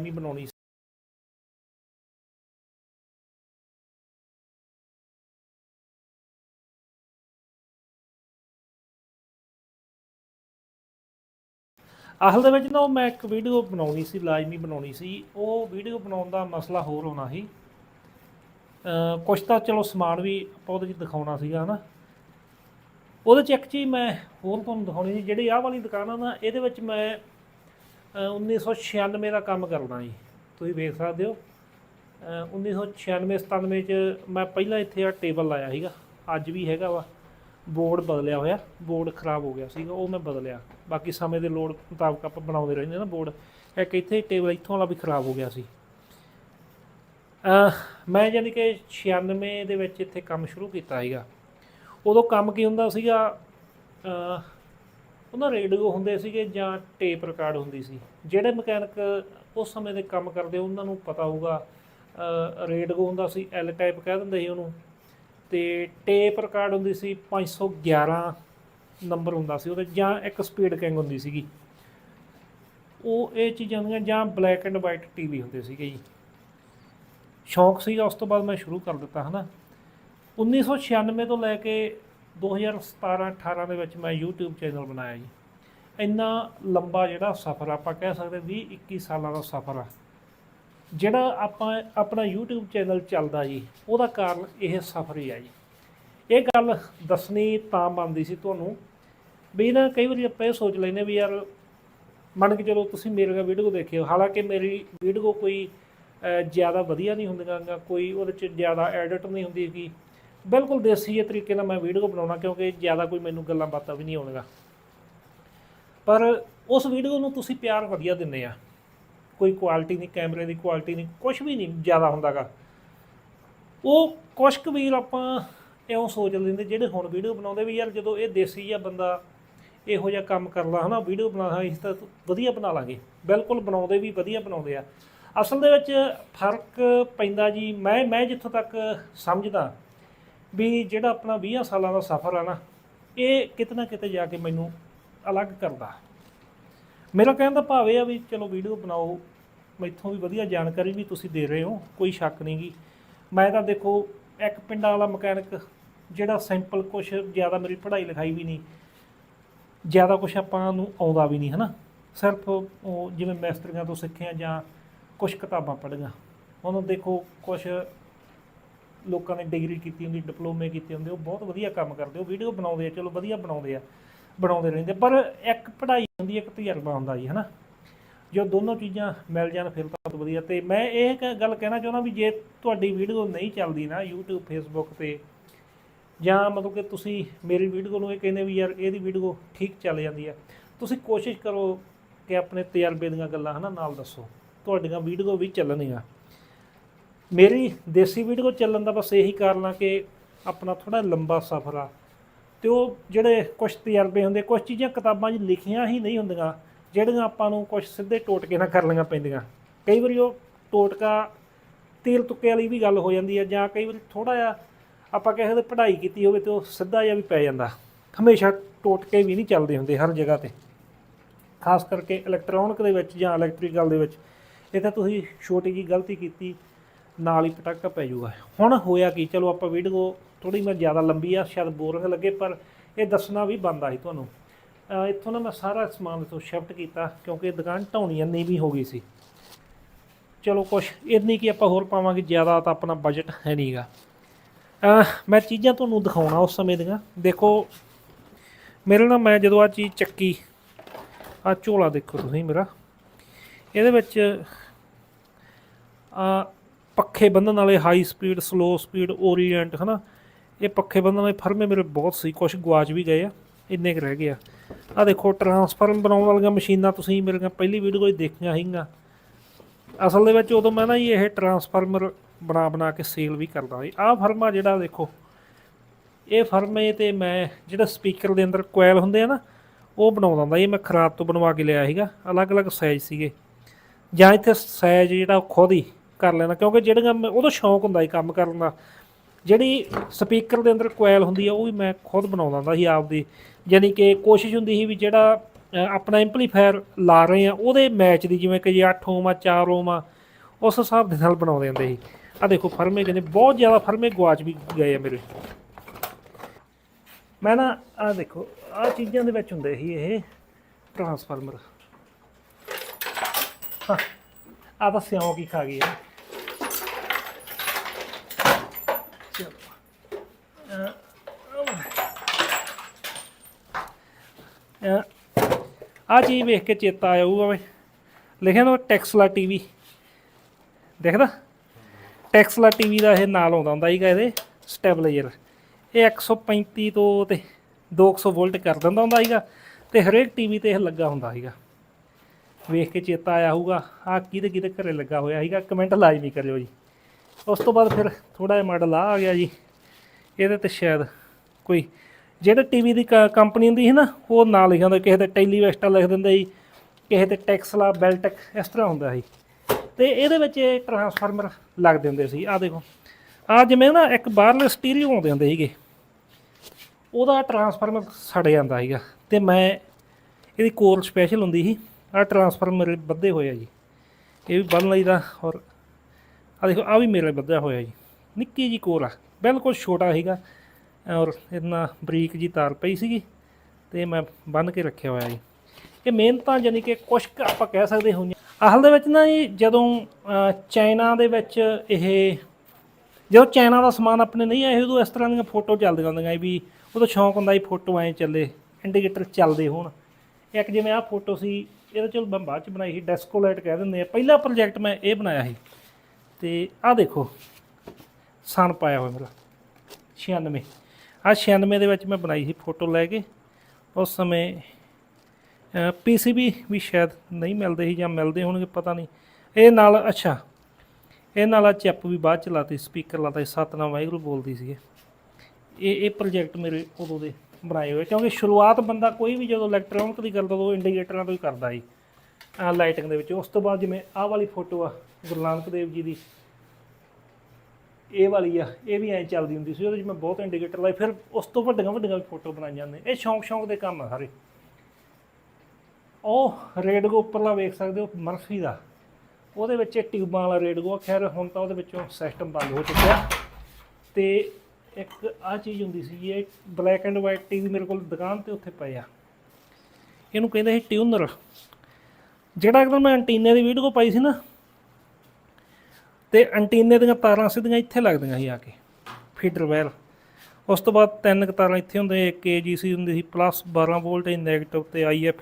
ਲਾਜ਼ਮੀ ਬਣਾਉਣੀ ਅਸਲ ਦੇ ਵਿੱਚ ਨਾ ਉਹ ਮੈਂ ਇੱਕ ਵੀਡੀਓ ਬਣਾਉਣੀ ਸੀ, ਲਾਜ਼ਮੀ ਬਣਾਉਣੀ ਸੀ। ਉਹ ਵੀਡੀਓ ਬਣਾਉਣ ਦਾ ਮਸਲਾ ਹੋਰ ਹੋਣਾ ਸੀ। ਕੁਛ ਤਾਂ ਚਲੋ ਸਮਾਨ ਵੀ ਆਪਾਂ ਉਹਦੇ 'ਚ ਦਿਖਾਉਣਾ ਸੀਗਾ, ਹਨਾ। ਉਹਦੇ 'ਚ ਇੱਕ ਚੀਜ਼ ਮੈਂ ਹੋਰ ਤੁਹਾਨੂੰ ਦਿਖਾਉਣੀ ਸੀ, ਜਿਹੜੀ ਆਹ ਵਾਲੀ ਦੁਕਾਨ ਆ ਨਾ, ਇਹਦੇ ਵਿੱਚ ਮੈਂ 1996 ਦਾ ਕੰਮ ਕਰਨਾ ਜੀ। ਤੁਸੀਂ ਵੇਖ ਸਕਦੇ ਹੋ। ਅ, 1996 97 ਚ ਮੈਂ ਪਹਿਲਾਂ ਇੱਥੇ ਆ ਟੇਬਲ ਲਾਇਆ ਸੀਗਾ। ਅੱਜ ਵੀ ਹੈਗਾ ਵਾ। ਬੋਰਡ ਬਦਲਿਆ ਹੋਇਆ। ਬੋਰਡ ਖਰਾਬ ਹੋ ਗਿਆ ਸੀਗਾ ਉਹ ਮੈਂ ਬਦਲਿਆ। ਬਾਕੀ ਸਮੇਂ ਦੇ ਲੋੜ ਮੁਤਾਬਕ ਆਪਾਂ ਬਣਾਉਂਦੇ ਰਹਿੰਦੇ ਨਾ ਬੋਰਡ। ਇੱਕ ਇੱਥੇ ਟੇਬਲ ਇੱਥੋਂ ਵਾਲਾ ਵੀ ਖਰਾਬ ਹੋ ਗਿਆ ਸੀ। ਮੈਂ ਯਾਨੀ ਕਿ 96 ਦੇ ਵਿੱਚ ਇੱਥੇ ਕੰਮ ਸ਼ੁਰੂ ਕੀਤਾ ਸੀਗਾ। ਉਦੋਂ ਕੰਮ ਕੀ ਹੁੰਦਾ ਸੀਗਾ? ਉਹਨਾਂ ਰੇਡੀਓ ਹੁੰਦੇ ਸੀਗੇ ਜਾਂ ਟੇਪ ਰਿਕਾਰਡ ਹੁੰਦੀ ਸੀ। ਜਿਹੜੇ ਮਕੈਨਿਕ ਉਸ ਸਮੇਂ ਦੇ ਕੰਮ ਕਰਦੇ, ਉਹਨਾਂ ਨੂੰ ਪਤਾ ਹੋਊਗਾ ਰੇਡੀਓ ਹੁੰਦਾ ਸੀ ਐਲ ਟਾਈਪ ਕਹਿ ਦਿੰਦੇ ਸੀ ਉਹਨੂੰ। ਤੇ ਟੇਪ ਰਿਕਾਰਡ ਹੁੰਦੀ ਸੀ 511 ਨੰਬਰ ਹੁੰਦਾ ਸੀ ਉਹਦੇ, ਜਾਂ ਇੱਕ ਸਪੀਡ ਕਿੰਗ ਹੁੰਦੀ ਸੀਗੀ। ਉਹ ਇਹ ਚੀਜ਼ਾਂ ਹੁੰਦੀਆਂ, ਜਾਂ ਬਲੈਕ ਐਂਡ ਵਾਈਟ ਟੀਵੀ ਹੁੰਦੇ ਸੀਗੇ ਜੀ। ਸ਼ੌਂਕ ਸੀਗਾ ਉਸ ਤੋਂ ਬਾਅਦ ਮੈਂ ਸ਼ੁਰੂ ਕਰ ਦਿੱਤਾ, ਹਨਾ। 1996 ਤੋਂ ਲੈ ਕੇ 2017-18 ਦੇ ਵਿੱਚ ਮੈਂ YouTube ਚੈਨਲ ਬਣਾਇਆ ਜੀ। ਇੰਨਾ ਲੰਬਾ ਜਿਹੜਾ ਸਫ਼ਰ ਆਪਾਂ ਕਹਿ ਸਕਦੇ 20-21 ਸਾਲਾਂ ਦਾ ਸਫ਼ਰ ਆ। ਜਿਹੜਾ ਆਪਾਂ ਆਪਣਾ YouTube ਚੈਨਲ ਚੱਲਦਾ ਜੀ ਉਹਦਾ ਕਾਰਨ ਇਹ ਸਫ਼ਰ ਹੀ ਆ ਜੀ। ਇਹ ਗੱਲ ਦੱਸਣੀ ਤਾਂ ਬਣਦੀ ਸੀ ਤੁਹਾਨੂੰ ਵੀ ਨਾ ਕਈ ਵਾਰੀ ਆਪਾਂ ਇਹ ਸੋਚ ਲੈਨੇ ਵੀ ਯਾਰ ਮੰਨ ਕੇ ਚਲੋ ਤੁਸੀਂ ਮੇਰੀਆਂ ਵੀਡੀਓ ਦੇਖਿਓ ਹਾਲਾਂਕਿ ਮੇਰੀ ਵੀਡੀਓ ਕੋਈ ਜ਼ਿਆਦਾ ਵਧੀਆ ਨਹੀਂ ਹੁੰਦੀਆਂ ਗਾ, ਕੋਈ ਉਹਦੇ 'ਚ ਜ਼ਿਆਦਾ ਐਡਿਟ ਨਹੀਂ ਹੁੰਦੀ ਕਿ ਬਿਲਕੁਲ ਦੇਸੀ ਜਿਹੇ ਤਰੀਕੇ ਨਾਲ ਮੈਂ ਵੀਡੀਓ ਬਣਾਉਣਾ, ਕਿਉਂਕਿ ਜ਼ਿਆਦਾ ਕੋਈ ਮੈਨੂੰ ਗੱਲਾਂ ਬਾਤਾਂ ਵੀ ਨਹੀਂ ਆਉਣਗਾ ਪਰ ਉਸ ਵੀਡੀਓ ਨੂੰ ਤੁਸੀਂ ਪਿਆਰ ਵਧੀਆ ਦਿੰਦੇ ਆ। ਕੋਈ ਕੁਆਲਿਟੀ ਨਹੀਂ, ਕੈਮਰੇ ਦੀ ਕੁਆਲਿਟੀ ਨਹੀਂ ਕੁਝ ਵੀ ਨਹੀਂ ਜ਼ਿਆਦਾ ਹੁੰਦਾਗਾ। ਉਹ ਕੁਛ ਕੁ ਵੀਰ ਆਪਾਂ ਇਉਂ ਸੋਚ ਲੈਂਦੇ, ਜਿਹੜੇ ਹੁਣ ਵੀਡੀਓ ਬਣਾਉਂਦੇ ਵੀ ਯਾਰ ਜਦੋਂ ਇਹ ਦੇਸੀ ਜਿਹਾ ਬੰਦਾ ਇਹੋ ਜਿਹਾ ਕੰਮ ਕਰਦਾ ਹਨਾ, ਵੀਡੀਓ ਬਣਾਉਣਾ ਇਸ ਤਾਂ ਵਧੀਆ ਬਣਾ ਲਾਂਗੇ। ਬਿਲਕੁਲ ਬਣਾਉਂਦੇ ਵੀ ਵਧੀਆ ਬਣਾਉਂਦੇ ਆ। ਅਸਲ ਦੇ ਵਿੱਚ ਫ਼ਰਕ ਪੈਂਦਾ ਜੀ, ਮੈਂ ਮੈਂ ਜਿੱਥੋਂ ਤੱਕ ਸਮਝਦਾ ਵੀ ਜਿਹੜਾ ਆਪਣਾ 20 ਸਾਲਾਂ ਦਾ ਸਫ਼ਰ ਆ ਨਾ, ਇਹ ਕਿਤੇ ਨਾ ਕਿਤੇ ਜਾ ਕੇ ਮੈਨੂੰ ਅਲੱਗ ਕਰਦਾ। ਮੇਰਾ ਕਹਿਣ ਦਾ ਭਾਵ ਇਹ ਆ ਵੀ ਚਲੋ ਵੀਡੀਓ ਬਣਾਓ, ਮੈਥੋਂ ਵੀ ਵਧੀਆ ਜਾਣਕਾਰੀ ਵੀ ਤੁਸੀਂ ਦੇ ਰਹੇ ਹੋ, ਕੋਈ ਸ਼ੱਕ ਨਹੀਂ ਗੀ। ਮੈਂ ਤਾਂ ਦੇਖੋ, ਇੱਕ ਪਿੰਡਾਂ ਵਾਲਾ ਮਕੈਨਿਕ ਜਿਹੜਾ ਸਿੰਪਲ ਕੁਝ ਜ਼ਿਆਦਾ ਮੇਰੀ ਪੜ੍ਹਾਈ ਲਿਖਾਈ ਵੀ ਨਹੀਂ, ਜ਼ਿਆਦਾ ਕੁਝ ਆਪਾਂ ਨੂੰ ਆਉਂਦਾ ਵੀ ਨਹੀਂ, ਹਨਾ? ਸਿਰਫ ਉਹ ਜਿਵੇਂ ਮਿਸਤਰੀਆਂ ਤੋਂ ਸਿੱਖਿਆ ਜਾਂ ਕੁਝ ਕਿਤਾਬਾਂ ਪੜ੍ਹੀਆਂ। ਹੁਣ ਦੇਖੋ ਕੁਝ ਲੋਕਾਂ ਨੇ ਡਿਗਰੀ ਕੀਤੀ ਹੁੰਦੀ, ਡਿਪਲੋਮੇ ਕੀਤੇ ਹੁੰਦੇ, ਉਹ ਬਹੁਤ ਵਧੀਆ ਕੰਮ ਕਰਦੇ, ਉਹ ਵੀਡੀਓ ਬਣਾਉਂਦੇ ਆ, ਚਲੋ ਵਧੀਆ ਬਣਾਉਂਦੇ ਆ, ਬਣਾਉਂਦੇ ਰਹਿੰਦੇ ਪਰ ਇੱਕ ਪੜ੍ਹਾਈ ਹੁੰਦੀ, ਇੱਕ ਤਜਰਬਾ ਹੁੰਦਾ ਜੀ, ਹਨਾ? ਜੋ ਦੋਨੋਂ ਚੀਜ਼ਾਂ ਮਿਲ ਜਾਣ ਫਿਰ ਤਾਂ ਬਹੁਤ ਵਧੀਆ। ਤੇ ਮੈਂ ਇਹ ਕ- ਗੱਲ ਕਹਿਣਾ ਚਾਹੁੰਦਾ ਵੀ ਜੇ ਤੁਹਾਡੀ ਵੀਡੀਓ ਨਹੀਂ ਚੱਲਦੀ ਨਾ, YouTube, Facebook ਤੇ, ਜਾਂ ਮਤਲਬ ਕਿ ਤੁਸੀਂ ਮੇਰੀ ਵੀਡੀਓ ਨੂੰ ਇਹ ਕਹਿੰਦੇ ਵੀ ਯਾਰ ਇਹਦੀ ਵੀਡੀਓ ਠੀਕ ਚੱਲ ਜਾਂਦੀ ਹੈ ਤੁਸੀਂ ਕੋਸ਼ਿਸ਼ ਕਰੋ ਕਿ ਆਪਣੇ ਤਜਰਬੇ ਦੀਆਂ ਗੱਲਾਂ, ਹਨਾ, ਨਾਲ ਦੱਸੋ। ਤੁਹਾਡੀਆਂ ਵੀਡੀਓ ਵੀ ਚੱਲਣਗੀਆਂ। ਮੇਰੀ ਦੇਸੀ ਵੀਡੀਓ ਚੱਲਣ ਦਾ ਬਸ ਇਹੀ ਕਾਰਨ ਆ ਕਿ ਆਪਣਾ ਥੋੜਾ ਲੰਬਾ ਸਫ਼ਰ ਆ। ਤੇ ਉਹ ਜਿਹੜੇ ਕੁਝ ਤਜਰਬੇ ਹੁੰਦੇ ਕੁਝ ਚੀਜ਼ਾਂ ਕਿਤਾਬਾਂ 'ਚ ਲਿਖੀਆਂ ਹੀ ਨਹੀਂ ਹੁੰਦੀਆਂ, ਜਿਹੜੀਆਂ ਆਪਾਂ ਨੂੰ ਕੁਝ ਸਿੱਧੇ ਟੋਟਕੇ ਨਾਲ ਕਰਨੀਆਂ ਪੈਂਦੀਆਂ। ਕਈ ਵਾਰੀ ਉਹ ਟੋਟਕਾ ਤੇਲ ਤੁੱਕੇ ਵਾਲੀ ਵੀ ਗੱਲ ਹੋ ਜਾਂਦੀ ਹੈ ਜਾਂ ਕਈ ਵਾਰੀ ਥੋੜਾ ਜਿਹਾ ਆਪਾਂ ਕਿਸੇ ਦੇ ਪੜ੍ਹਾਈ ਕੀਤੀ ਹੋਵੇ ਤੇ ਉਹ ਸਿੱਧਾ ਜਿਹਾ ਵੀ ਪੈ ਜਾਂਦਾ। ਹਮੇਸ਼ਾ ਟੋਟਕੇ ਵੀ ਨਹੀਂ ਚੱਲਦੇ ਹੁੰਦੇ ਹਰ ਜਗ੍ਹਾ ਤੇ। ਖਾਸ ਕਰਕੇ ਇਲੈਕਟ੍ਰੋਨਿਕ ਦੇ ਵਿੱਚ ਜਾਂ ਇਲੈਕਟ੍ਰੀਕਲ ਦੇ ਵਿੱਚ। ਇਹ ਤਾਂ ਤੁਸੀਂ ਛੋਟੀ ਜੀ ਗਲਤੀ ਕੀਤੀ ਨਾਲ ਹੀ ਪਟਾਕਾ ਪੈ ਜਾਊਗਾ ਹੁਣ ਹੋਇਆ ਕੀ? ਚਲੋ ਆਪਾਂ ਵੀਡੀਓ ਥੋੜੀ ਮੈਂ ਜ਼ਿਆਦਾ ਲੰਬੀ ਆ, ਸ਼ਾਇਦ ਬੋਰਿੰਗ ਲੱਗੇ, ਪਰ ਇਹ ਦੱਸਣਾ ਵੀ ਬੰਦਾ ਸੀ ਤੁਹਾਨੂੰ। ਇੱਥੋਂ ਨਾ ਮੈਂ ਸਾਰਾ ਸਮਾਨ ਇੱਥੋਂ ਸ਼ਿਫਟ ਕੀਤਾ, ਕਿਉਂਕਿ ਇਹ ਦੁਕਾਨ ਢਾਉਣੀ ਨੀਵੀਂ ਹੋ ਗਈ ਸੀ। ਚਲੋ ਕੁਛ, ਇੰਨੀ ਕਿ ਆਪਾਂ ਹੋਰ ਪਾਵਾਂਗੇ? ਜ਼ਿਆਦਾ ਤਾਂ ਆਪਣਾ ਬਜਟ ਹੈ ਨਹੀਂਗਾ ਮੈਂ ਚੀਜ਼ਾਂ ਤੁਹਾਨੂੰ ਦਿਖਾਉਣਾ ਉਸ ਸਮੇਂ ਦੀਆਂ। ਦੇਖੋ, ਮੇਰੇ ਨਾਲ ਮੈਂ ਜਦੋਂ ਆ ਚੀਜ਼ ਚੱਕੀ ਆ ਝੋਲਾ ਦੇਖੋ ਤੁਸੀਂ ਮੇਰਾ। ਇਹਦੇ ਵਿੱਚ ਆ ਪੱਖੇ ਬੰਨਣ ਵਾਲੇ high speed slow speed Orient ਹਨਾ? ਇਹ ਪੱਖੇ ਬੰਨਣ ਵਾਲੇ ਫਰਮੇ ਮੇਰੇ ਬਹੁਤ ਸੀ ਕੁਝ ਗਵਾਚ ਵੀ ਗਏ ਆ, ਇੰਨੇ ਕੁ ਰਹਿ ਗਏ ਆ। ਆ ਦੇਖੋ ਟਰਾਂਸਫਾਰਮ ਬਣਾਉਣ ਵਾਲੀਆਂ ਮਸ਼ੀਨਾਂ ਤੁਸੀਂ ਮੇਰੀਆਂ ਪਹਿਲੀ ਵੀਡੀਓ 'ਚ ਦੇਖੀਆਂ ਸੀਗੀਆਂ ਅਸਲ ਦੇ ਵਿੱਚ ਉਦੋਂ ਮੈਂ ਨਾ ਜੀ ਇਹ ਟਰਾਂਸਫਾਰਮਰ ਬਣਾ ਬਣਾ ਕੇ ਸੇਲ ਵੀ ਕਰਦਾ ਸੀ। ਆਹ ਫਰਮਾ ਜਿਹੜਾ ਦੇਖੋ, ਇਹ ਫਰਮੇ ਤੇ ਮੈਂ ਜਿਹੜਾ ਸਪੀਕਰ ਦੇ ਅੰਦਰ ਕੋਇਲ ਹੁੰਦੇ ਆ ਨਾ, ਉਹ ਬਣਾਉਂਦਾ ਹੁੰਦਾ ਇਹ ਮੈਂ ਖਰਾਬ ਤੋਂ ਬਣਵਾ ਕੇ ਲਿਆ ਸੀਗਾ, ਅਲੱਗ-ਅਲੱਗ ਸਾਈਜ਼ ਸੀਗੇ। ਜਾਂ ਇੱਥੇ ਸਾਈਜ਼ ਜਿਹੜਾ ਉਹ ਖੁਦ ਹੀ ਕਰ ਲੈਣਾ, ਕਿਉਂਕਿ ਜਿਹੜੀਆਂ ਮੈਂ- ਉਹਦਾ ਸ਼ੌਂਕ ਹੁੰਦਾ ਸੀ ਕੰਮ ਕਰਨ ਦਾ। ਜਿਹੜੀ ਸਪੀਕਰ ਦੇ ਅੰਦਰ ਕੋਇਲ ਹੁੰਦੀ ਆ, ਉਹ ਵੀ ਮੈਂ ਖੁਦ ਬਣਾਉਂਦਾ ਹੁੰਦਾ ਸੀ ਆਪਦੀ। ਯਾਨੀ ਕਿ ਕੋਸ਼ਿਸ਼ ਹੁੰਦੀ ਸੀ ਵੀ ਜਿਹੜਾ ਆਪਣਾ ਐਂਪਲੀਫਾਇਰ ਲਾ ਰਹੇ ਆ, ਉਹਦੇ ਮੈਚ ਦੀ ਜਿਵੇਂ ਕਿ ਜੇ 8 ਓਮ ਆ 4 ਓਮ ਆ, ਉਸ ਹਿਸਾਬ ਦੇ ਨਾਲ ਬਣਾਉਂਦੇ ਹੁੰਦੇ ਸੀ। ਆ ਦੇਖੋ, ਫਰਮੇ ਕਹਿੰਦੇ, ਬਹੁਤ ਜ਼ਿਆਦਾ ਫਰਮੇ ਗਵਾਚ ਵੀ ਗਏ ਆ ਮੇਰੇ। ਮੈਂ ਨਾ ਆ ਦੇਖੋ ਆ ਚੀਜ਼ਾਂ ਦੇ ਵਿੱਚ ਹੁੰਦੇ ਸੀ ਇਹ ਟਰਾਂਸਫਾਰਮਰ ਆ ਤਾਂ ਸਿਉਂਕ ਹੀ ਖਾ ਗਈ ਹੈ ਚਲੋ ਆ ਚੀਜ਼ ਵੇਖ ਕੇ ਚੇਤਾ ਆਇਆ ਹੋਊਗਾ ਵੇ ਲਿਖਿਆ ਨਾ ਟੈਕਸਲਾ ਟੀਵੀ ਦੇਖਦਾ? ਟੈਕਸਲਾ ਟੀਵੀ ਦਾ ਇਹ ਨਾਲ ਆਉਂਦਾ ਹੁੰਦਾ ਸੀਗਾ ਇਹਦੇ ਸਟੈਬਲਾਈਜ਼ਰ ਇਹ 135 ਤੋਂ ਤੇ 200 ਵੋਲਟ ਕਰ ਦਿੰਦਾ ਹੁੰਦਾ ਸੀਗਾ ਤੇ ਹਰੇਕ ਟੀਵੀ ਤੇ ਇਹ ਲੱਗਾ ਹੁੰਦਾ ਸੀਗਾ। ਵੇਖ ਕੇ ਚੇਤਾ ਆਇਆ ਹੋਊਗਾ। ਆ ਕਿਹਦੇ ਕਿਹਦੇ ਘਰੇ ਲੱਗਾ ਹੋਇਆ ਸੀਗਾ। ਕਮੈਂਟ ਲਾਜ਼ਮੀ ਕਰਿਓ ਜੀ। ਉਸ ਤੋਂ ਬਾਅਦ ਫਿਰ ਥੋੜਾ ਜਿਹਾ ਮਾਡਲ ਆ ਆ ਗਿਆ ਜੀ। ਇਹਦੇ ਤੇ ਸ਼ਾਇਦ ਕੋਈ ਜਿਹੜਾ ਟੀਵੀ ਦੀ ਕੰਪਨੀ ਹੁੰਦੀ ਸੀ ਨਾ, ਉਹ ਨਾਂ ਲਿਖਿਆ ਹੁੰਦਾ, ਕਿਸੇ ਤੇ ਟੈਲੀਵੈਸਟਾ ਲਿਖ ਦਿੰਦਾ ਜੀ ਕਿਸੇ ਤੇ ਟੈਕਸਲਾ, ਬੈਲਟੈਕ, ਇਸ ਤਰ੍ਹਾਂ ਹੁੰਦਾ ਸੀ। ਤੇ ਇਹਦੇ ਵਿੱਚ ਇਹ ਟਰਾਂਸਫਾਰਮਰ ਲੱਗਦੇ ਹੁੰਦੇ ਸੀ। ਆ ਦੇਖੋ ਆ ਜਿਵੇਂ ਨਾ ਇੱਕ ਬਾਹਰਲੇ ਸਟੀਰੀਓ ਆਉਂਦੇ ਹੁੰਦੇ ਸੀਗੇ, ਉਹਦਾ ਟਰਾਂਸਫਾਰਮਰ ਸੜ ਜਾਂਦਾ ਸੀਗਾ। ਤੇ ਮੈਂ ਇਹਦੀ ਕੋਰ ਸਪੈਸ਼ਲ ਹੁੰਦੀ ਸੀ ਆ ਟਰਾਂਸਫਾਰਮਰ ਮੇਰੇ ਬੱਧੇ ਹੋਏ ਆ ਜੀ। ਇਹ ਵੀ ਬੰਨ ਲਈਦਾ ਔਰ ਆ ਦੇਖੋ ਆ ਵੀ ਮੇਰੇ ਬੱਧਿਆ ਹੋਇਆ ਜੀ। ਨਿੱਕੀ ਜੀ ਕੋਰ ਆ, ਬਿਲਕੁਲ ਛੋਟਾ ਸੀਗਾ। ਔਰ ਇਹਨਾਂ ਬਰੀਕ ਜੀ ਤਾਰ ਪਈ ਸੀਗੀ ਤੇ ਮੈਂ ਬੰਨ ਕੇ ਰੱਖਿਆ ਹੋਇਆ ਜੀ। ਇਹ ਮਿਹਨਤਾਂ ਜਾਨੀ ਕਿ ਕੁਛ ਕੁ ਆਪਾਂ ਕਹਿ ਸਕਦੇ ਹੋਈਆਂ ਅਸਲ ਦੇ ਵਿੱਚ ਨਾ ਜੀ ਜਦੋਂ ਚਾਈਨਾ ਦੇ ਵਿੱਚ ਇਹ, ਜਦੋਂ ਚਾਈਨਾ ਦਾ ਸਮਾਨ ਆਪਣੇ ਨਹੀਂ ਆਏ ਉਦੋਂ ਇਸ ਤਰ੍ਹਾਂ ਦੀਆਂ ਫੋਟੋ ਚੱਲਦੀਆਂ ਹੁੰਦੀਆਂ ਵੀ ਉਦੋਂ ਸ਼ੌਂਕ ਹੁੰਦਾ ਸੀ ਫੋਟੋ ਐਂ ਚੱਲੇ, ਇੰਡੀਕੇਟਰ ਚੱਲਦੇ ਹੋਣ। ਇੱਕ ਜਿਵੇਂ ਆਹ ਫੋਟੋ ਸੀ, ਇਹਦਾ ਚਲ ਮੈਂ ਬਾਅਦ ਚ ਬਣਾਈ ਸੀ, ਡੈਸਕੋ ਲਾਈਟ ਕਹਿ ਦਿੰਦੇ ਆ। ਪਹਿਲਾ ਪ੍ਰੋਜੈਕਟ ਮੈਂ ਇਹ ਬਣਾਇਆ ਸੀ। ਤੇ ਆਹ ਦੇਖੋ ਸਨ ਪਾਇਆ ਹੋਇਆ ਮੇਰਾ 96 ਆਹ 96 ਦੇ ਵਿੱਚ ਮੈਂ ਬਣਾਈ ਸੀ ਫੋਟੋ ਲੈ ਕੇ। ਉਸ ਸਮੇਂ ਪੀਸੀਬੀ ਵੀ ਸ਼ਾਇਦ ਨਹੀਂ ਮਿਲਦੇ ਸੀ ਜਾਂ ਮਿਲਦੇ ਹੋਣਗੇ, ਪਤਾ ਨਹੀਂ। ਇਹ ਨਾਲ, ਅੱਛਾ, ਇਹ ਨਾਲ ਆ ਚਿੱਪ ਵੀ ਬਾਅਦ ਚ ਲਾਤੀ, ਸਪੀਕਰ ਲਾਤਾ ਸੀ ਸਤਨਾਮ ਵਾਹਿਗੁਰੂ ਬੋਲਦੀ ਸੀ ਇਹ ਇਹ ਪ੍ਰੋਜੈਕਟ ਮੇਰੇ ਉਦੋਂ ਦੇ ਬਣਾਏ ਹੋਏ, ਕਿਉਂਕਿ ਸ਼ੁਰੂਆਤ ਬੰਦਾ ਕੋਈ ਵੀ ਜਦੋਂ ਇਲੈਕਟ੍ਰੋਨਿਕ ਦੀ ਕਰਦਾ ਉਹ ਇੰਡੀਕੇਟਰਾਂ ਤੋਂ ਹੀ ਕਰਦਾ ਸੀ ਆ ਲਾਈਟਿੰਗ ਦੇ ਵਿੱਚ। ਉਸ ਤੋਂ ਬਾਅਦ ਜਿਵੇਂ ਆਹ ਵਾਲੀ ਫੋਟੋ ਆ, ਗੁਰੂ ਨਾਨਕ ਦੇਵ ਜੀ ਦੀ ਇਹ ਵਾਲੀ ਆ, ਇਹ ਵੀ ਐਂ ਚੱਲਦੀ ਹੁੰਦੀ ਸੀ, ਉਹਦੇ ਵਿੱਚ ਮੈਂ ਬਹੁਤ ਇੰਡੀਕੇਟਰ ਲਾਏ ਫਿਰ ਉਸ ਤੋਂ ਵੱਡੀਆਂ ਵੱਡੀਆਂ ਵੀ ਫੋਟੋ ਬਣਾਈਆਂ ਨੇ ਇਹ ਸ਼ੌਂਕ ਸ਼ੌਂਕ ਦੇ ਕੰਮ ਆ ਸਾਰੇ। ਉਹ ਰੇਡਗੋ ਉੱਪਰਲਾ ਵੇਖ ਸਕਦੇ ਹੋ ਮਰਫੀ ਦਾ। ਉਹਦੇ ਵਿੱਚ ਇਹ ਟਿਊਬਾਂ ਵਾਲਾ ਰੇਡਗੋ ਆ। ਖੈਰ ਹੁਣ ਤਾਂ ਉਹਦੇ ਵਿੱਚੋਂ ਸਿਸਟਮ ਬੰਦ ਹੋ ਚੁੱਕਿਆ। ਤੇ ਇੱਕ ਆ ਚੀਜ਼ ਹੁੰਦੀ ਸੀ, ਇਹ ਬਲੈਕ ਐਂਡ ਵਾਈਟ ਟੀਵੀ ਮੇਰੇ ਕੋਲ ਦੁਕਾਨ ਤੇ ਉੱਥੇ ਪਏ ਆ। ਇਹਨੂੰ ਕਹਿੰਦੇ ਸੀ ਟਿਊਨਰ ਜਿਹੜਾ ਇੱਕਦਮ ਮੈਂ ਐਂਟੀਨੇ ਦੀ ਵੀਡੀਓ ਪਾਈ ਸੀ ਨਾ ਤੇ ਐਂਟੀਨੇ ਦੀਆਂ ਤਾਰਾਂ ਸਿੱਧੀਆਂ ਇੱਥੇ ਲੱਗਦੀਆਂ ਸੀ ਆ ਕੇ ਫੀਡਰ ਵਾਇਰ ਉਸ ਤੋਂ ਬਾਅਦ ਤਿੰਨ ਕੁ ਤਾਰਾਂ ਇੱਥੇ ਹੁੰਦੇ, ਇੱਕ ਏਜੀਸੀ ਹੁੰਦੀ ਸੀ ਪਲੱਸ 12 ਵੋਲਟ ਨੈਗੇਟਿਵ ਤੇ ਆਈਐਫ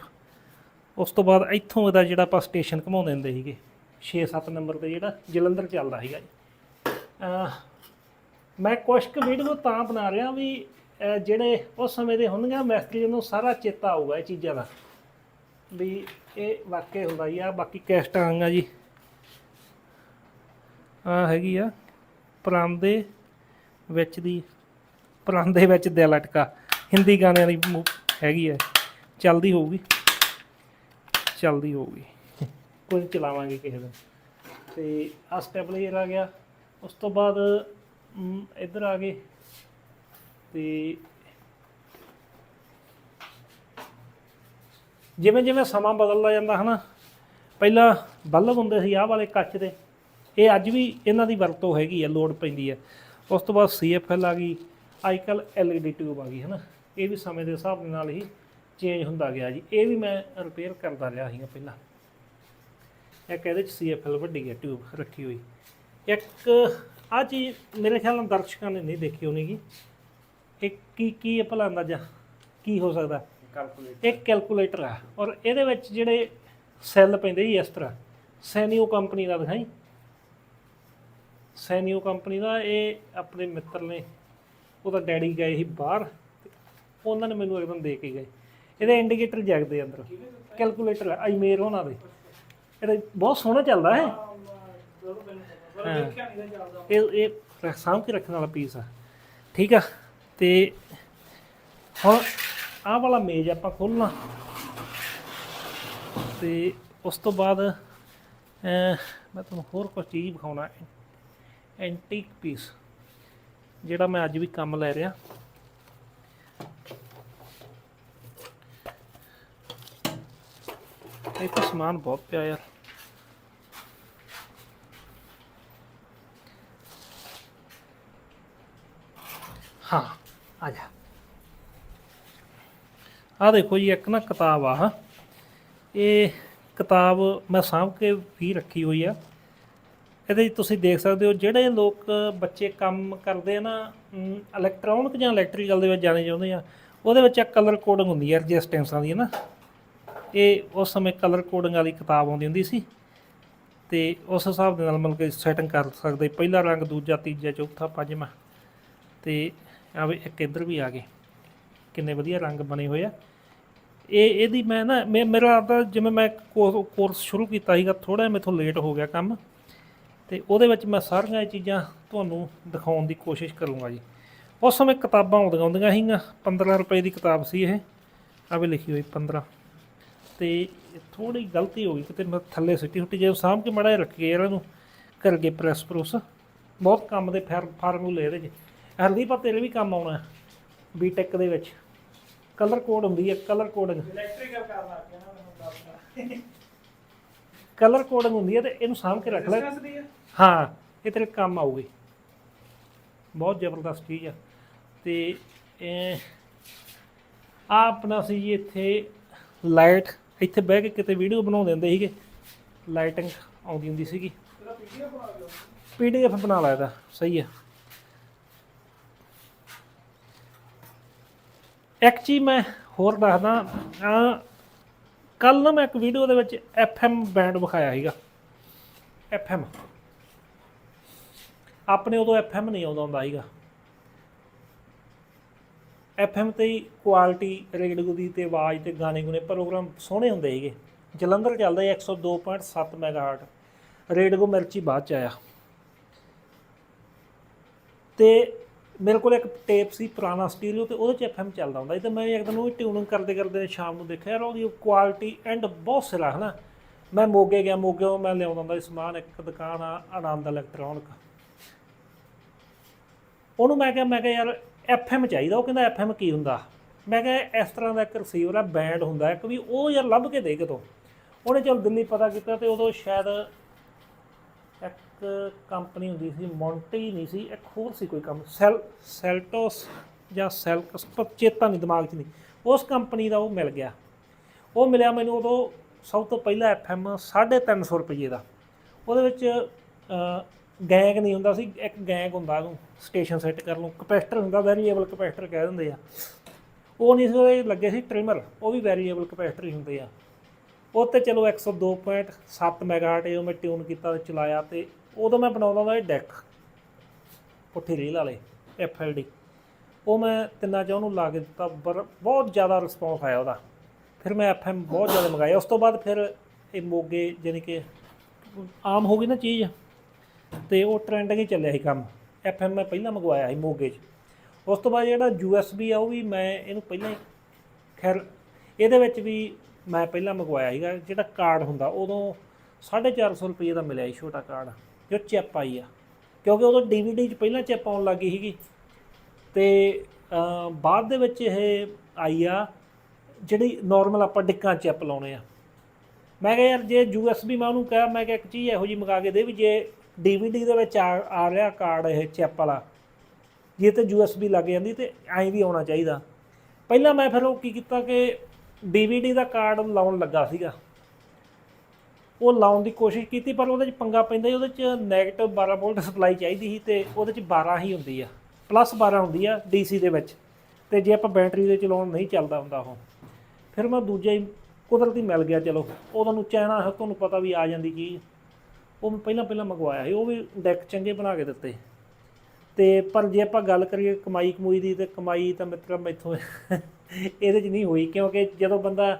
ਉਸ ਤੋਂ ਬਾਅਦ ਇੱਥੋਂ ਇਹਦਾ ਜਿਹੜਾ ਆਪਾਂ ਸਟੇਸ਼ਨ ਘਮਾਉਂਦੇ ਹੁੰਦੇ ਸੀਗੇ 6-7 ਨੰਬਰ ਤੇ ਜਿਹੜਾ ਜਲੰਧਰ ਚੱਲਦਾ ਸੀਗਾ ਜੀ। ਮੈਂ ਕੁਛ ਕੁ ਵੀਡੀਓ ਤਾਂ ਬਣਾ ਰਿਹਾ ਵੀ ਜਿਹੜੇ ਉਸ ਸਮੇਂ ਦੇ ਹੁੰਦੀਆਂ ਮੈਸੇਜ ਨੂੰ ਸਾਰਾ ਚੇਤਾ ਆਊਗਾ ਇਹ ਚੀਜ਼ਾਂ ਦਾ। ਵੀ ਇਹ ਵਾਕਿਆ ਹੁੰਦਾ ਜੀ ਆ ਬਾਕੀ ਕੈਸਟਾਂ ਆਂਗਾ ਜੀ। ਆ ਹੈਗੀ ਆ ਪਰਾਂਦੇ ਵਿੱਚ ਦੀ, ਪਰਾਂਦੇ ਵਿੱਚ ਦਿਲ ਲਟਕਾ। ਹਿੰਦੀ ਗਾਣਿਆਂ ਦੀ ਹੈਗੀ ਹੈ ਚੱਲਦੀ ਹੋਊਗੀ। ਚੱਲਦੀ ਹੋਊਗੀ। ਕੋਈ ਚਲਾਵਾਂਗੇ ਕਿਸੇ ਦਿਨ। ਤੇ ਆ ਸਟੈਬਲਾਈਜ਼ਰ ਆ ਗਿਆ। ਉਸ ਤੋਂ ਬਾਅਦ ਇੱਧਰ ਆ ਗਏ। ਤੇ ਜਿਵੇਂ ਜਿਵੇਂ ਸਮਾਂ ਬਦਲਦਾ ਜਾਂਦਾ ਹਨਾ, ਪਹਿਲਾਂ ਬਲਬ ਹੁੰਦੇ ਸੀ ਆਹ ਵਾਲੇ ਕੱਚ ਦੇ। ਇਹ ਅੱਜ ਵੀ ਇਹਨਾਂ ਦੀ ਵਰਤੋਂ ਹੈਗੀ ਆ ਲੋਡ ਪੈਂਦੀ ਹੈ ਉਸ ਤੋਂ ਬਾਅਦ ਸੀਐਫਐਲ ਆ ਗਈ ਅੱਜ ਕੱਲ ਐਲਈਡੀ ਟਿਊਬ ਆ ਗਈ ਹਨਾ। ਇਹ ਵੀ ਸਮੇਂ ਦੇ ਹਿਸਾਬ ਨਾਲ ਹੀ ਚੇਂਜ ਹੁੰਦਾ ਗਿਆ ਜੀ। ਇਹ ਵੀ ਮੈਂ ਰਿਪੇਅਰ ਕਰਦਾ ਰਿਹਾ ਸੀਗਾ ਪਹਿਲਾਂ। ਇੱਕ ਇਹਦੇ ਚ ਸੀਐਫਐਲ ਵੱਡੀ ਹੈ ਟਿਊਬ ਰੱਖੀ ਹੋਈ। ਇੱਕ ਆ ਚੀਜ਼ ਮੇਰੇ ਖਿਆਲ ਨਾਲ ਦਰਸ਼ਕਾਂ ਨੇ ਨਹੀਂ ਦੇਖੀ ਹੋਣੀਗੀ ਇਹ ਕੀ ਕੀ ਹੈ ਭਲਾ ਅੰਦਾਜ਼ਾ ਕੀ ਹੋ ਸਕਦਾ? ਇਹ ਕੈਲਕੂਲੇਟਰ ਆ। ਔਰ ਇਹਦੇ ਵਿੱਚ ਜਿਹੜੇ ਸੈੱਲ ਪੈਂਦੇ ਜੀ ਇਸ ਤਰ੍ਹਾਂ ਸੈਨੀਓ ਕੰਪਨੀ ਦਾ ਦਿਖਾਈ। ਸੈਨੀਓ ਕੰਪਨੀ ਦਾ, ਇਹ ਆਪਣੇ ਮਿੱਤਰ ਨੇ, ਉਹਦਾ ਡੈਡੀ ਗਏ ਸੀ ਬਾਹਰ ਤੇ ਉਹਨਾਂ ਨੇ ਮੈਨੂੰ ਇੱਕਦਮ ਦੇ ਕੇ ਗਏ। ਇਹਦੇ ਇੰਡੀਕੇਟਰ ਜਗਦੇ ਅੰਦਰ ਕੈਲਕੂਲੇਟਰ ਆਈਮੇਰ ਉਹਨਾਂ ਦੇ। ਇਹਦਾ ਬਹੁਤ ਸੋਹਣਾ ਚੱਲਦਾ ਹੈ। ਇਹ ਇਹ ਸਾਂਭ ਕੇ ਰੱਖਣ ਵਾਲਾ ਪੀਸ ਆ। ਠੀਕ ਆ, ਤੇ ਹੁਣ ਆਹ ਵਾਲਾ ਮੇਜ਼ ਆਪਾਂ ਖੋਲਣਾ ਤੇ ਉਸ ਤੋਂ ਬਾਅਦ ਮੈਂ ਤੁਹਾਨੂੰ ਹੋਰ ਕੁਝ ਚੀਜ਼ ਵਿਖਾਉਣਾ ਐਂਟੀਕ ਪੀਸ ਜਿਹੜਾ ਮੈਂ ਅੱਜ ਵੀ ਕੰਮ ਲੈ ਰਿਹਾ। ਇੱਥੇ ਸਮਾਨ ਬਹੁਤ ਪਿਆ ਯਾਰ। ਹਾਂ, ਆ ਜਾ। ਆ ਦੇਖੋ ਜੀ, ਇੱਕ ਨਾ ਕਿਤਾਬ ਆ ਇਹ ਕਿਤਾਬ ਮੈਂ ਸਾਂਭ ਕੇ ਵੀ ਰੱਖੀ ਹੋਈ ਆ। ਇਹਦੇ 'ਚ ਤੁਸੀਂ ਦੇਖ ਸਕਦੇ ਹੋ ਜਿਹੜੇ ਲੋਕ ਬੱਚੇ ਕੰਮ ਕਰਦੇ ਆ ਨਾ ਇਲੈਕਟ੍ਰੋਨਿਕ ਜਾਂ ਇਲੈਕਟ੍ਰੀਕਲ ਦੇ ਵਿੱਚ ਜਾਣੇ ਚਾਹੁੰਦੇ ਆ, ਉਹਦੇ ਵਿੱਚ ਇੱਕ ਕਲਰ ਕੋਡਿੰਗ ਹੁੰਦੀ ਹੈ ਰਜਿਸਟੈਂਸਾਂ ਦੀ ਹੈ ਨਾ। ਇਹ ਉਸ ਸਮੇਂ ਕਲਰ ਕੋਡਿੰਗ ਵਾਲੀ ਕਿਤਾਬ ਆਉਂਦੀ ਹੁੰਦੀ ਸੀ ਤੇ ਉਸ ਹਿਸਾਬ ਦੇ ਨਾਲ ਮਤਲਬ ਕਿ ਸੈਟਿੰਗ ਕਰ ਸਕਦੇ, ਪਹਿਲਾ ਰੰਗ, ਦੂਜਾ, ਤੀਜਾ, ਚੌਥਾ, ਪੰਜਵਾਂ। ਤੇ ਆਵੇ ਇੱਕ ਇੱਧਰ ਵੀ ਆ ਗਏ। ਕਿੰਨੇ ਵਧੀਆ ਰੰਗ ਬਣੇ ਹੋਏ ਆ। ਇਹ, ਇਹਦੀ ਮੈਂ ਨਾ, ਮੈਂ, ਮੇਰਾ ਆਪਦਾ ਜਿਵੇਂ ਮੈਂ ਕੋਰਸ ਸ਼ੁਰੂ ਕੀਤਾ ਸੀਗਾ ਥੋੜਾ ਮੇਥੋਂ ਲੇਟ ਹੋ ਗਿਆ ਕੰਮ। ਤੇ ਉਹਦੇ ਵਿੱਚ ਮੈਂ ਸਾਰੀਆਂ ਇਹ ਚੀਜ਼ਾਂ ਤੁਹਾਨੂੰ ਦਿਖਾਉਣ ਦੀ ਕੋਸ਼ਿਸ਼ ਕਰੂੰਗਾ ਜੀ। ਉਸ ਸਮੇਂ ਕਿਤਾਬਾਂ ਆਉਂਦੀਆਂ ਹੁੰਦੀਆਂ ਸੀਗੀਆਂ 15 ਰੁਪਏ ਦੀ ਕਿਤਾਬ ਸੀ ਇਹ। ਆ ਵੀ ਲਿਖੀ ਹੋਈ 15 ਤੇ ਥੋੜੀ ਗਲਤੀ ਹੋ ਗਈ ਕਿਤੇ ਮੈਂ ਥੱਲੇ ਸਿੱਟੀ ਹੁੱਟੀ ਜੇ ਸਾਂਭ ਕੇ ਮੜਾ ਰੱਖੀਏ ਇਹਨਾਂ ਨੂੰ ਕਰਗੇ ਪ੍ਰੈਸ ਪ੍ਰੋਸ। ਬਹੁਤ ਕੰਮ ਦੇ ਫਾਰ- ਫਾਰਮੂਲੇ ਇਹਦੇ 'ਚ। ਹਰਦੀਪ ਆ ਤੇਰੇ ਵੀ ਕੰਮ ਆਉਣਾ ਬੀਟੈਕ ਦੇ ਵਿੱਚ। ਕਲਰ ਕੋਡ ਹੁੰਦੀ ਹੈ ਕਲਰ ਕੋਡਿੰਗ। ਇਲੈਕਟ੍ਰੀਕਲ ਕਰਨ ਲੱਗ ਗਿਆ ਨਾ ਮੈਨੂੰ ਦੱਸਦਾ ਕਲਰ ਕੋਡਿੰਗ ਹੁੰਦੀ ਹੈ ਤੇ ਇਹਨੂੰ ਸਾਂਭ ਕੇ ਰੱਖ ਲੈ। ਹਾਂ, ਇਹ ਤੇਰੇ ਕੰਮ ਆਊਗੀ। ਬਹੁਤ ਜ਼ਬਰਦਸਤ ਚੀਜ਼ ਆ। ਤੇ ਆ ਆਪਣਾ ਸੀ ਜੀ ਇੱਥੇ ਲਾਈਟ, ਇੱਥੇ ਬਹਿ ਕੇ ਕਿਤੇ ਵੀਡੀਓ ਬਣਾਉਂਦੇ ਹੁੰਦੇ ਸੀਗੇ। ਲਾਈਟਿੰਗ ਆਉਂਦੀ ਹੁੰਦੀ ਸੀਗੀ। ਤੇਰਾ ਪੀਡੀਐਫ ਬਣਾ ਬਣਾ ਲਿਆ ਇਹਦਾ ਸਹੀ ਆ। ਇੱਕ ਚੀਜ਼ ਮੈਂ ਹੋਰ ਦੱਸਦਾ ਕੱਲ ਨਾ ਮੈਂ ਇੱਕ ਵੀਡੀਓ ਦੇ ਵਿੱਚ FM ਬੈਂਡ ਵਿਖਾਇਆ ਸੀਗਾ। FM ਆਪਣੇ ਉਦੋਂ FM ਨਹੀਂ ਆਉਂਦਾ ਹੁੰਦਾ ਸੀਗਾ। FM ਤੇ ਹੀ ਕੁਆਲਿਟੀ ਰੇਡੀਓ ਦੀ ਤੇ ਆਵਾਜ਼ ਤੇ ਗਾਣੇ ਗੁਣੇ ਪ੍ਰੋਗਰਾਮ ਸੋਹਣੇ ਹੁੰਦੇ ਸੀਗੇ। ਜਲੰਧਰ ਚੱਲਦਾ ਸੀ 102.7 ਮੈਗਾਹਰਟ ਰੇਡੀਓ ਮਿਰਚੀ ਬਾਅਦ ਚ ਆਇਆ। ਤੇ ਮੇਰੇ ਕੋਲ ਇੱਕ ਟੇਪ ਸੀ ਪੁਰਾਣਾ ਸਟੀਰੀਓ ਤੇ ਉਹਦੇ ਚ ਐਫਐਮ ਚੱਲਦਾ ਹੁੰਦਾ ਸੀ ਤੇ ਮੈਂ ਇੱਕ ਦਿਨ ਉਹ ਟਿਊਨਿੰਗ ਕਰਦੇ ਕਰਦੇ ਸ਼ਾਮ ਨੂੰ ਦੇਖਿਆ, ਯਾਰ ਉਹਦੀ ਕੁਆਲਿਟੀ ਐਂਡ ਬਹੁਤ ਸਿਰਾ, ਹਨਾ। ਮੈਂ ਮੋਗੇ ਗਿਆ ਮੋਗੇ ਮੈਂ ਲਿਆਉਂਦਾ ਹੁੰਦਾ ਸੀ ਸਮਾਨ, ਇੱਕ ਦੁਕਾਨ ਆ, ਆਨੰਦ ਇਲੈਕਟ੍ਰੋਨਿਕ। ਉਹਨੂੰ ਮੈਂ ਕਿਹਾ ਮੈਂ ਕਿਹਾ, ਯਾਰ ਐਫਐਮ ਚਾਹੀਦਾ। ਉਹ ਕਹਿੰਦਾ ਐਫਐਮ ਕੀ ਹੁੰਦਾ? ਮੈਂ ਕਿਹਾ, ਇਸ ਤਰ੍ਹਾਂ ਦਾ ਇੱਕ ਰਿਸੀਵਰ ਆ ਬੈਂਡ ਹੁੰਦਾ ਇੱਕ ਵੀ ਉਹ ਯਾਰ ਲੱਭ ਕੇ ਦੇ ਕਿਤੋਂ? ਉਹਨੇ ਚਲ ਦਿੱਲੀ ਪਤਾ ਕੀਤਾ ਤੇ ਉਦੋਂ ਸ਼ਾਇਦ ਇੱਕ ਕੰਪਨੀ ਹੁੰਦੀ ਸੀ ਮੌਂਟੀ ਨਹੀਂ ਸੀ, ਇੱਕ ਹੋਰ ਸੀ ਕੋਈ ਕੰਮ ਸੈਲ ਸੈਲਟੋਸ ਜਾਂ ਸੈਲਕਸ ਚੇਤਾ ਨਹੀਂ, ਦਿਮਾਗ 'ਚ ਨਹੀਂ। ਉਸ ਕੰਪਨੀ ਦਾ ਉਹ ਮਿਲ ਗਿਆ। ਉਹ ਮਿਲਿਆ ਮੈਨੂੰ ਉਦੋਂ ਸਭ ਤੋਂ ਪਹਿਲਾ ਐਫਐਮ 350 ਰੁਪਏ ਦਾ। ਉਹਦੇ ਵਿੱਚ ਗੈਂਗ ਨਹੀਂ ਹੁੰਦਾ ਸੀ, ਇੱਕ ਗੈਂਗ ਹੁੰਦਾ ਉਹਨੂੰ ਸਟੇਸ਼ਨ ਸੈੱਟ ਕਰ ਲਓ ਕਪੈਸਿਟਰ ਹੁੰਦਾ ਵੈਰੀਏਬਲ ਕਪੈਸਿਟਰ ਕਹਿ ਦਿੰਦੇ ਆ। ਉਹ ਨਹੀਂ ਸੀ ਉਹਦੇ ਲੱਗੇ ਸੀ ਟ੍ਰਿਮਰ ਉਹ ਵੀ ਵੈਰੀਏਬਲ ਕਪੈਸਿਟਰ ਹੀ ਹੁੰਦੇ ਆ। ਉਹ ਤੇ ਚਲੋ 102.7 ਮੈਗਾਹਰਟ ਇਹ ਮੈਂ ਟਿਊਨ ਕੀਤਾ ਤੇ ਚਲਾਇਆ ਤੇ ਉਦੋਂ ਮੈਂ ਬਣਾਉਂਦਾ ਹੁੰਦਾ ਇਹ ਡੈਕ ਪੁੱਠੀ ਰੇਲ ਵਾਲੇ ਐਫਐਲਡੀ ਉਹ ਮੈਂ ਤਿੰਨਾਂ ਚ ਉਹਨੂੰ ਲਾ ਕੇ ਦਿੱਤਾ, ਪਰ ਬਹੁਤ ਜ਼ਿਆਦਾ ਰਿਸਪੌਂਸ ਆਇਆ ਉਹਦਾ। ਫਿਰ ਮੈਂ ਐਫਐਮ ਬਹੁਤ ਜ਼ਿਆਦਾ ਮੰਗਾਇਆ ਉਸ ਤੋਂ ਬਾਅਦ ਫਿਰ ਇਹ ਮੋਗੇ ਜਾਣੀ ਕਿ ਆਮ ਹੋ ਗਈ ਨਾ ਚੀਜ਼। ਤੇ ਉਹ ਟ੍ਰੈਂਡਿੰਗ ਹੀ ਚੱਲਿਆ ਸੀ ਕੰਮ। ਐਫਐਮ ਮੈਂ ਪਹਿਲਾਂ ਮੰਗਵਾਇਆ ਸੀ ਮੋਗੇ 'ਚ ਉਸ ਤੋਂ ਬਾਅਦ ਜਿਹੜਾ ਯੂਐਸਬੀ ਆ, ਉਹ ਵੀ ਮੈਂ ਇਹਨੂੰ ਪਹਿਲਾਂ ਹੀ ਖੈਰ, ਇਹਦੇ ਵਿੱਚ ਵੀ ਮੈਂ ਪਹਿਲਾਂ ਮੰਗਵਾਇਆ ਸੀਗਾ। ਜਿਹੜਾ ਕਾਰਡ ਹੁੰਦਾ, ਉਦੋਂ 450 ਰੁਪਏ ਦਾ ਮਿਲਿਆ ਸੀ ਛੋਟਾ ਕਾਰਡ ਜੋ ਚਿਪ ਆਈ ਆ। ਕਿਉਂਕਿ ਉਦੋਂ ਡੀਵੀਡੀ 'ਚ ਪਹਿਲਾਂ ਚਿਪ ਆਉਣ ਲੱਗੀ ਸੀਗੀ। ਤੇ ਬਾਅਦ ਦੇ ਵਿੱਚ ਇਹ ਆਈ ਆ, ਜਿਹੜੀ ਨਾਰਮਲ ਆਪਾਂ ਡਿੱਕਾਂ ਚਿਪ ਲਾਉਣੇ ਆ। ਮੈਂ ਕਿਹਾ ਯਾਰ, ਜੇ ਯੂਐਸਬੀ ਮੈਂ ਉਹਨੂੰ ਕਿਹਾ, ਮੈਂ ਕਿਹਾ ਇੱਕ ਚੀਜ਼ ਇਹੋ ਜੀ ਮੰਗਾ ਕੇ ਦੇ ਵੀ ਜੇ ਡੀਵੀਡੀ ਦੇ ਵਿੱਚ ਆ ਆ ਰਿਹਾ ਕਾਰਡ ਇਹ ਚਿਪ ਵਾਲਾ। ਜੇ ਤੇ ਯੂਐਸਬੀ ਲੱਗ ਜਾਂਦੀ ਤੇ ਐਂ ਵੀ ਆਉਣਾ ਚਾਹੀਦਾ। ਪਹਿਲਾਂ ਮੈਂ ਫਿਰ ਉਹ ਕੀ ਕੀਤਾ ਕਿ ਡੀਵੀਡੀ ਦਾ ਕਾਰਡ ਲਾਉਣ ਲੱਗਾ ਸੀਗਾ। ਉਹ ਲਾਉਣ ਦੀ ਕੋਸ਼ਿਸ਼ ਕੀਤੀ ਪਰ ਉਹਦੇ ਚ ਪੰਗਾ ਪੈਂਦਾ ਸੀ, ਉਹਦੇ ਚ 네ਗੇਟਿਵ 12 ਵੋਲਟ ਸਪਲਾਈ ਚਾਹੀਦੀ ਸੀ ਤੇ ਉਹਦੇ ਚ 12 ਹੀ ਹੁੰਦੀ ਆ। ਪਲੱਸ 12 ਹੁੰਦੀ ਆ ਡੀਸੀ ਦੇ ਵਿੱਚ। ਤੇ ਜੇ ਆਪਾਂ ਬੈਟਰੀ ਦੇ ਚਲਾਉਣ ਨਹੀਂ ਚੱਲਦਾ ਹੁੰਦਾ ਉਹ ਫਿਰ ਮੈਂ ਦੂਜਾ ਹੀ ਕੁਦਰਤੀ ਮਿਲ ਗਿਆ ਚਲੋ। ਉਹ ਤੁਹਾਨੂੰ ਚਾਹਣਾ ਤੁਹਾਨੂੰ ਪਤਾ ਵੀ ਆ ਜਾਂਦੀ ਚੀਜ਼। ਉਹ ਮੈਂ ਪਹਿਲਾਂ ਪਹਿਲਾਂ ਮੰਗਵਾਇਆ ਸੀ, ਉਹ ਵੀ ਡੈਕ ਚੰਗੇ ਬਣਾ ਕੇ ਦਿੱਤੇ। ਤੇ ਪਰ ਜੇ ਆਪਾਂ ਗੱਲ ਕਰੀਏ ਕਮਾਈ ਕਮੂਈ ਦੀ, ਤੇ ਕਮਾਈ ਤਾਂ ਮਿੱਤਰਾ ਮੈਥੋਂ ਇਹਦੇ 'ਚ ਨਹੀਂ ਹੋਈ, ਕਿਉਂਕਿ ਜਦੋਂ ਬੰਦਾ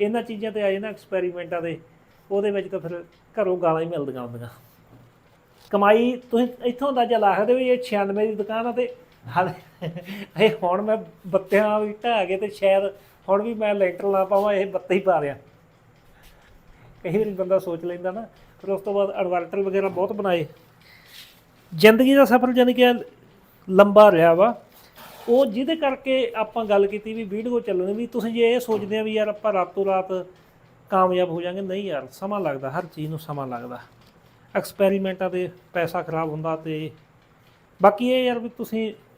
ਇਹਨਾਂ ਚੀਜ਼ਾਂ ਤੇ ਆਏ ਨਾ ਐਕਸਪੈਰੀਮੈਂਟਾਂ ਦੇ, ਉਹਦੇ ਵਿੱਚ ਤਾਂ ਫਿਰ ਘਰੋਂ ਗਾਲਾਂ ਹੀ ਮਿਲਦੀਆਂ ਹੁੰਦੀਆਂ। ਕਮਾਈ, ਤੁਸੀਂ ਇੱਥੋਂ ਅੰਦਾਜ਼ਾ ਲਾ ਸਕਦੇ ਹੋ ਵੀ ਇਹ 96 ਦੀ ਦੁਕਾਨ ਆ ਤੇ ਹਾਲੇ ਇਹ ਹੁਣ ਮੈਂ ਬੱਤਿਆਂ ਵੀ ਢਾਹ ਕੇ ਤੇ ਸ਼ਾਇਦ ਹੁਣ ਵੀ ਮੈਂ ਲੈਂਟਰ ਲਾ ਪਾਵਾਂ, ਇਹ ਬੱਤੇ ਹੀ ਪਾ ਰਿਆ ਕਈ ਵਾਰੀ ਬੰਦਾ ਸੋਚ ਲੈਂਦਾ ਨਾ ਫਿਰ ਉਸ ਤੋਂ ਬਾਅਦ ਇਨਵਰਟਰ ਵਗੈਰਾ ਬਹੁਤ ਬਣਾਏ। ਜ਼ਿੰਦਗੀ ਦਾ ਸਫ਼ਰ ਜਾਨੀ ਕਿ ਲੰਬਾ ਰਿਹਾ ਵਾ। ਉਹ ਜਿਹਦੇ ਕਰਕੇ ਆਪਾਂ ਗੱਲ ਕੀਤੀ ਵੀ ਵੀਡੀਓ ਚੱਲਣੀ, ਵੀ ਤੁਸੀਂ ਜੇ ਇਹ ਸੋਚਦੇ ਆ ਵੀ ਯਾਰ ਆਪਾਂ ਰਾਤੋਂ ਰਾਤ ਕਾਮਯਾਬ ਹੋ ਜਾਾਂਗੇ ਨਹੀਂ ਯਾਰ, ਸਮਾਂ ਲੱਗਦਾ, ਹਰ ਚੀਜ਼ ਨੂੰ ਸਮਾਂ ਲੱਗਦਾ। ਐਕਸਪੈਰੀਮੈਂਟਾਂ ਤੇ ਪੈਸਾ ਖਰਾਬ ਹੁੰਦਾ ਤੇ ਬਾਕੀ ਇਹ ਯਾਰ ਵੀ ਤੁਸੀਂ